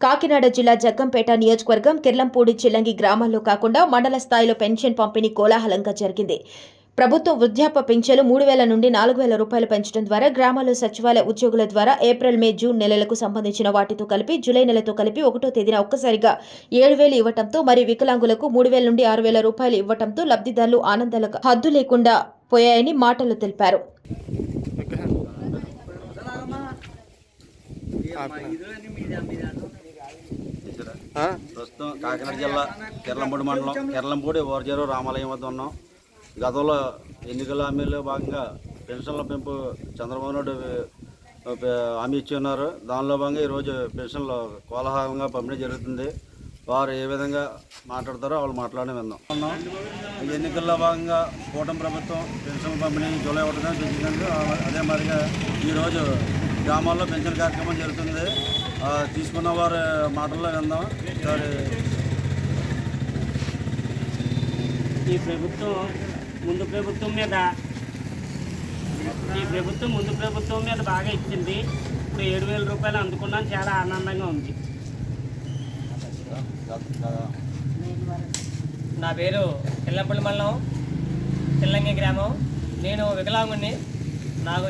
కాకినాడ జిల్లా జగ్గంపేట నియోజకవర్గం కిర్లంపూడి చిల్లంగి గ్రామాల్లో కాకుండా మండల స్థాయిలో పెన్షన్ పంపిణీ కోలాహలంగా జరిగింది. ప్రభుత్వ వృద్ధాప్య పింఛను మూడు వేల నుండి నాలుగు వేల రూపాయలు పెంచడం ద్వారా గ్రామాల్లో సచివాలయ ఉద్యోగుల ద్వారా ఏప్రిల్ మే జూన్ నెలలకు సంబంధించిన వాటితో కలిపి జూలై నెలతో కలిపి ఒకటో తేదీన ఒక్కసారిగా ఏడు వేలు ఇవ్వటంతో మరి వికలాంగులకు మూడు వేల నుండి ఆరు వేల రూపాయలు ఇవ్వటంతో లబ్ధిదారులు ఆనందాలకు హద్దు లేకుండా పోయాయని మాటలు తెలిపారు. ప్రస్తుతం కాకినాడ జిల్లా కిర్లంపూడి మండలం. కిర్లంపూడి ఓర్జేరు రామాలయం వద్ద ఉన్నాం. గతంలో ఎన్నికల హామీలో భాగంగా పెన్షన్ల పెంపు చంద్రబాబు నాయుడు హామీ ఇచ్చి ఉన్నారు. దానిలో భాగంగా ఈరోజు పెన్షన్లు కోలాహలంగా పంపిణీ జరుగుతుంది. వారు ఏ విధంగా మాట్లాడతారో వాళ్ళు మాట్లాడి విందాం. ఉన్నాం. ఈ ఎన్నికల్లో భాగంగా కూటమి ప్రభుత్వం పెన్షన్ పంపిణీ జూలై ఒకటిన పెంచింది అదే మాదిరిగా ఈరోజు గ్రామాల్లో పెన్షన్ కార్యక్రమం జరుగుతుంది. తీసుకున్న వారి మాటల్లో విందాం. వారి ఈ ప్రభుత్వం ముందు ప్రభుత్వం మీద ఈ ప్రభుత్వం ముందు ప్రభుత్వం మీద బాగా ఇచ్చింది. ఇప్పుడు ఏడు వేల రూపాయలు అందుకున్నాం చాలా ఆనందంగా ఉంది. నా పేరు ఎల్లంపల్లి మండలం చిల్లంగి గ్రామం. నేను వికలాంగుని నాకు